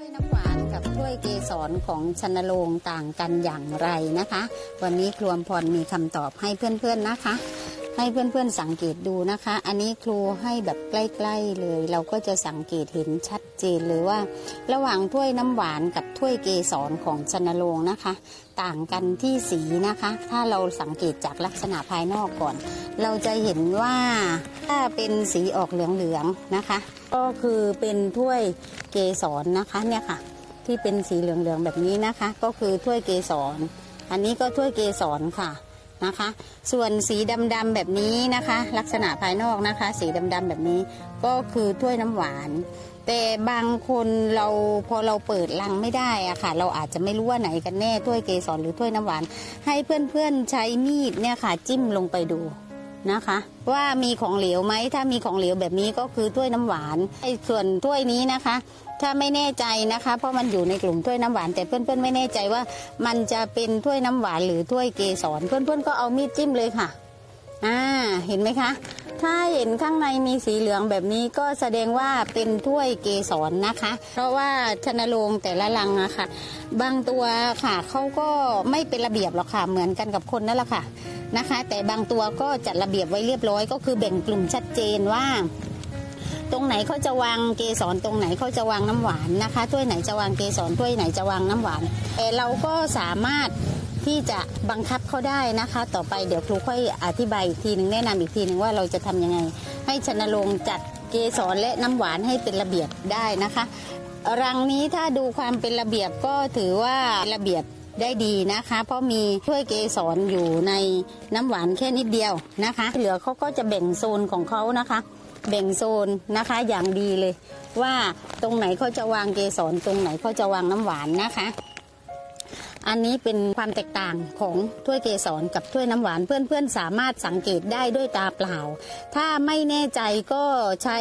ล้วยน้ำหวานกับกล้วยเกสรของชนโรงต่างกันอย่างไรนะคะ วันนี้ครูอมพรมีคำตอบให้เพื่อนๆนะคะ ให้เพื่อนๆสังเกตดูนะคะ อันนี้ครูให้แบบใกล้ๆเลย เราก็จะสังเกตเห็นชัดเจนเลยว่า ระหว่างถ้วยน้ำหวานกับถ้วยเกสรของชนโรงนะคะ ต่างกันที่สีนะคะ ถ้าเราสังเกตจากลักษณะภายนอกก่อน เราจะเห็นว่าถ้าเป็นสีออกเหลืองๆนะคะ ก็คือเป็นถ้วยเกสรนะคะเนี่ยค่ะ ที่เป็นสีเหลืองๆแบบนี้นะคะ ก็คือถ้วยเกสร อันนี้ก็ถ้วยเกสรค่ะ นะคะ ส่วนสีดำๆแบบนี้นะคะ ลักษณะภายนอกนะคะ สีดำๆแบบนี้ก็คือถ้วยน้ำหวาน แต่บางคนเราพอเราเปิดลังไม่ได้อะค่ะ เราอาจจะไม่รู้ว่าไหนกันแน่ถ้วยเกสรหรือถ้วยน้ำหวาน ให้เพื่อนๆใช้มีดเนี่ยค่ะ จิ้มลงไปดู นะคะ ว่ามีของเหลวไหมถ้ามีของเหลวแบบนี้ก็คือถ้วยน้ำหวานไอ้ส่วนถ้วยนี้นะคะ ถ้าไม่แน่ใจนะคะ เพราะมันอยู่ในกลุ่มถ้วยน้ำหวาน แต่เพื่อนๆไม่แน่ใจว่ามันจะเป็นถ้วยน้ำหวานหรือถ้วยเกสรเพื่อนๆก็เอามีดจิ้มเลยค่ะอ่าเห็นไหมคะ ถ้าเห็นข้างในมีสีเหลืองแบบนี้ก็แสดงว่าเป็นถ้วยเกสรนะคะ เพราะว่าชนโรงแต่ละลังอะค่ะ บางตัวค่ะเขาก็ไม่เป็นระเบียบหรอกค่ะ เหมือนกันกับคนนั่นแหละค่ะ นะคะ แต่บางตัวก็จัดระเบียบไว้เรียบร้อยก็คือแบ่งกลุ่มชัดเจนว่า ตรงไหนเขาจะวางเกสรตรงไหนเขาจะวางน้ำหวานนะคะถ้วยไหนจะวางเกสรถ้วยไหนจะวางน้ำหวานแต่เราก็สามารถที่จะบังคับเขาได้นะคะ ต่อไปเดี๋ยวครูค่อยอธิบายอีกทีหนึ่งแนะนำอีกทีหนึ่งว่าเราจะทำยังไง ให้ชนรงจัดเกสรและน้ำหวานให้เป็นระเบียบได้นะคะ รังนี้ถ้าดูความเป็นระเบียบก็ถือว่าระเบียบ ได้ดีนะคะ เพราะมีถ้วยเกสรอยู่ในน้ำหวานแค่นิดเดียวนะคะ เหลือเขาก็จะแบ่งโซนของเขานะคะ แบ่งโซนนะคะอย่างดีเลย ว่าตรงไหนเขาจะวางเกสรตรงไหนเขาจะวางน้ำหวานนะคะ อันนี้เป็นความแตกต่างของถ้วยเกสรกับถ้วยน้ำหวานเพื่อนๆสามารถสังเกตได้ด้วยตาเปล่า ถ้าไม่แน่ใจก็ใช้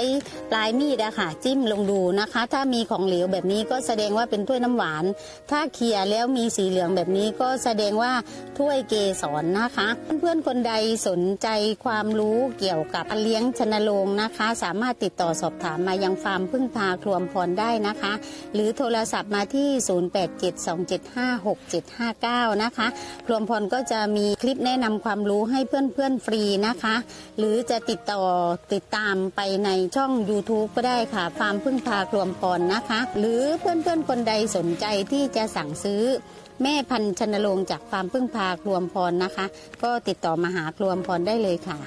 ปลายมีดอะค่ะจิ้มลงดูนะคะ ถ้ามีของเหลวแบบนี้ก็แสดงว่าเป็นถ้วยน้ำหวาน ถ้าเคลียร์แล้วมีสีเหลืองแบบนี้ก็แสดงว่าถ้วยเกสรนะคะ เพื่อนๆคนใดสนใจความรู้เกี่ยวกับเลี้ยงชนโรงนะคะ สามารถติดต่อสอบถามมายังฟาร์มพึ่งพาครวมพรได้นะคะ หรือโทรศัพท์มาที่ 08727567 759 นะคะรวมพรก็จะมีคลิปแนะนำความรู้ให้เพื่อนๆฟรีนะคะ หรือจะติดต่อติดตามไปในช่อง YouTube ก็ได้ค่ะ ฟาร์มพึ่งพาครวมพรนะคะ หรือเพื่อนๆคนใดสนใจที่จะสั่งซื้อแม่พันชนโรงจากฟาร์มพึ่งพาครวมพรนะคะ ก็ติดต่อมาหาครวมพรได้เลยค่ะ